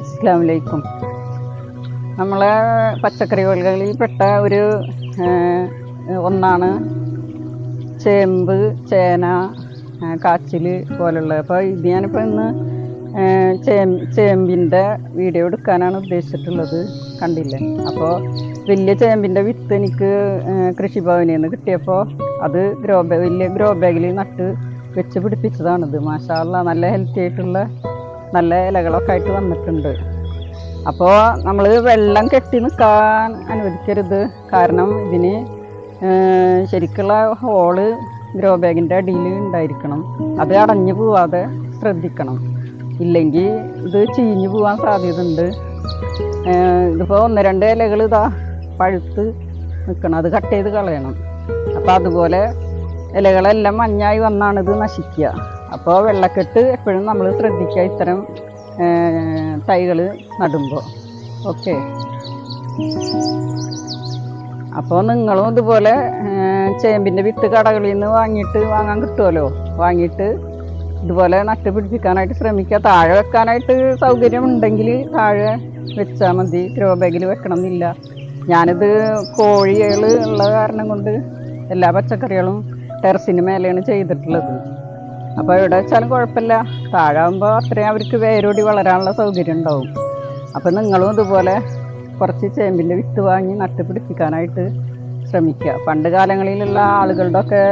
അസ്സാമലൈക്കും നമ്മളെ പച്ചക്കറി വിളകളിൽപ്പെട്ട ഒരു ഒന്നാണ് ചേമ്പ് ചേന കാച്ചിൽ പോലുള്ള അപ്പോൾ ഇത് ഞാനിപ്പോൾ ഇന്ന് ചേമ്പിന്റെ വീഡിയോ എടുക്കാനാണ് ഉദ്ദേശിച്ചിട്ടുള്ളത്. കണ്ടില്ലേ? അപ്പോൾ വലിയ ചേമ്പിന്റെ വിത്ത് എനിക്ക് കൃഷിഭവനിൽ നിന്ന് കിട്ടിയപ്പോൾ അത് ഗ്രോ ബാഗ് വലിയ ഗ്രോ ബാഗിൽ നട്ട് വെച്ച് പിടിപ്പിച്ചതാണിത്. മാഷാല്ല നല്ല ഹെൽത്തി ആയിട്ടുള്ള നല്ല ഇലകളൊക്കെ ആയിട്ട് വന്നിട്ടുണ്ട്. അപ്പോൾ നമ്മൾ വെള്ളം കെട്ടി നിൽക്കാൻ അനുവദിക്കരുത്. കാരണം ഇതിന് ശരിക്കുള്ള ഹോൾ ഗ്രോ ബാഗിന്റെ അടിയിൽ ഉണ്ടായിരിക്കണം. അത് അടഞ്ഞു പോവാതെ ശ്രദ്ധിക്കണം. ഇല്ലെങ്കിൽ ഇത് ചീഞ്ഞു പോകാൻ സാധ്യതയുണ്ട്. ഇതിപ്പോൾ ഒന്ന് രണ്ട് ഇലകൾ ഇതാ പഴുത്ത് നിൽക്കണം അത് കട്ട് ചെയ്ത് കളയണം. അപ്പോൾ അതുപോലെ ഇലകളെല്ലാം മഞ്ഞായി വന്നാണ് ഇത് നശിക്കുക. അപ്പോൾ വെള്ളക്കെട്ട് എപ്പോഴും നമ്മൾ ശ്രദ്ധിക്കുക ഇത്തരം തൈകൾ നടുമ്പോൾ ഓക്കെ. അപ്പോൾ നിങ്ങളും ഇതുപോലെ ചേമ്പിന്റെ വിത്ത് കടകളിൽ നിന്ന് വാങ്ങിയിട്ട് വാങ്ങാൻ കിട്ടുമല്ലോ വാങ്ങിയിട്ട് ഇതുപോലെ നട്ട് പിടിപ്പിക്കാനായിട്ട് ശ്രമിക്കുക. താഴെ വെക്കാനായിട്ട് സൗകര്യം ഉണ്ടെങ്കിൽ താഴെ വെച്ചാൽ മതി. ഗ്രോ ബാഗിൽ വെക്കണം എന്നില്ല ഞാനിത് കോഴികൾ ഉള്ള കാരണം കൊണ്ട് എല്ലാ പച്ചക്കറികളും ടെറസിന് മേലെയാണ് ചെയ്തിട്ടുള്ളത്. അപ്പോൾ എവിടെ വെച്ചാലും കുഴപ്പമില്ല. താഴാകുമ്പോൾ അത്രയും അവർക്ക് വേരോടി വളരാനുള്ള സൗകര്യം ഉണ്ടാവും. അപ്പോൾ നിങ്ങളും ഇതുപോലെ കുറച്ച് ചേമ്പിന്റെ വിത്ത് വാങ്ങി നട്ട് പിടിപ്പിക്കാനായിട്ട് ശ്രമിക്കുക. പണ്ട് കാലങ്ങളിലുള്ള ആളുകളുടെ ഒക്കെ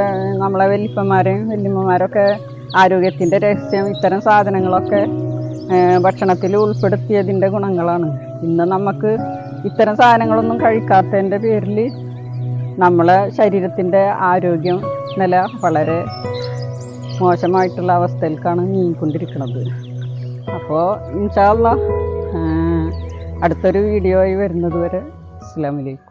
നമ്മളെ വലിപ്പന്മാരെയും വല്യമ്മമാരൊക്കെ ആരോഗ്യത്തിന്റെ രഹസ്യം ഇത്തരം സാധനങ്ങളൊക്കെ ഭക്ഷണത്തിൽ ഉൾപ്പെടുത്തിയതിന്റെ ഗുണങ്ങളാണ്. ഇന്ന് നമുക്ക് ഇത്തരം സാധനങ്ങളൊന്നും കഴിക്കാത്തതിന്റെ പേരിൽ നമ്മളെ ശരീരത്തിന്റെ ആരോഗ്യം നില വളരെ മോശമായിട്ടുള്ള അവസ്ഥയിലേക്കാണ് നീങ്ങിക്കൊണ്ടിരിക്കുന്നത്. അപ്പോൾ ഇൻഷാല്ല അടുത്തൊരു വീഡിയോ ആയി വരുന്നത് വരെ അസ്സാം വലൈക്കും